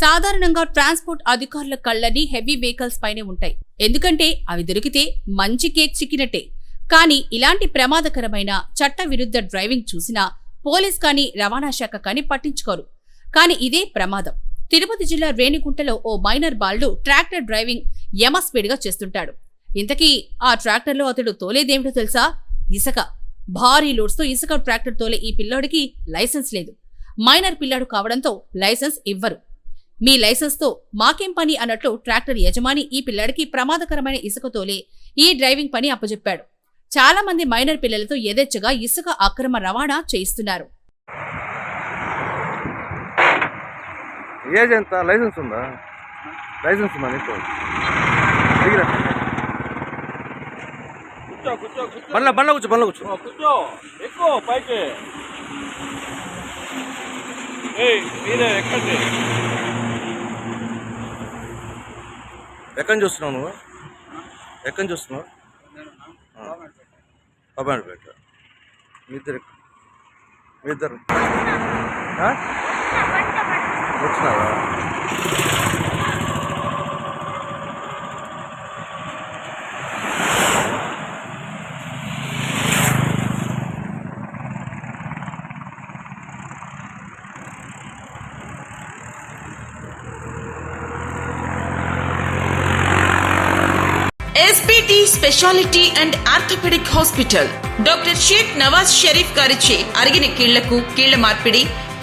సాధారణంగా ట్రాన్స్పోర్ట్ అధికారుల కళ్ళని హెవీ వెహికల్స్ పైనే ఉంటాయి. ఎందుకంటే అవి దొరికితే మంచి కేక్ చిక్కినట్టే. కానీ ఇలాంటి ప్రమాదకరమైన చట్ట విరుద్ధ డ్రైవింగ్ చూసినా పోలీస్ కానీ రవాణా శాఖ కానీ పట్టించుకోరు. కానీ ఇదే ప్రమాదం. తిరుపతి జిల్లా రేణిగుంటలో ఓ మైనర్ బాలుడు ట్రాక్టర్ డ్రైవింగ్ యమ స్పీడ్గా చేస్తుంటాడు. ఇంతకీ ఆ ట్రాక్టర్లో అతడు తోలేదేమిటో తెలుసా? ఇసుక. భారీ లోడ్స్తో ఇసుక ట్రాక్టర్ తోలే ఈ పిల్లోడికి లైసెన్స్ లేదు. మైనర్ పిల్లాడు కావడంతో లైసెన్స్ ఇవ్వరు. మీ లైసెన్స్తో మాకేం పని అన్నట్లు ట్రాక్టర్ యజమాని ఈ పిల్లాడికి ప్రమాదకరమైన ఇసుక తోలే ఈ డ్రైవింగ్ పని అప్పజెప్పాడు. చాలా మంది మైనర్ పిల్లలతో యథేచ్ఛగా ఇసుక అక్రమ రవాణా చేయిస్తున్నారు. ఏజ్ ఎంత లైసెన్స్ ఉందా? లైసెన్స్ ఉందా నీకు? దిగిరా కూర్చో కూర్చో కూర్చో. బండ్ల బండ్ల కూర్చో బండ్ల కూర్చో. ఓ, కూర్చో. ఎక్కువ పైకి. ఏయ్ మీరే ఎక్కండి. ఎక్కడి చూస్తున్నావు నువ్వు? ఎక్కడి నుంచి చూస్తున్నావు బాబాపేట మీ ఇద్దరు మీ ఇద్దరు? వచ్చినావా? SBT speciality and orthopaedic hospital doctor Sheikh Nawaz Sharif గారిచే అరిగిన కీళ్ళకు కీళ్ళ మార్పిడి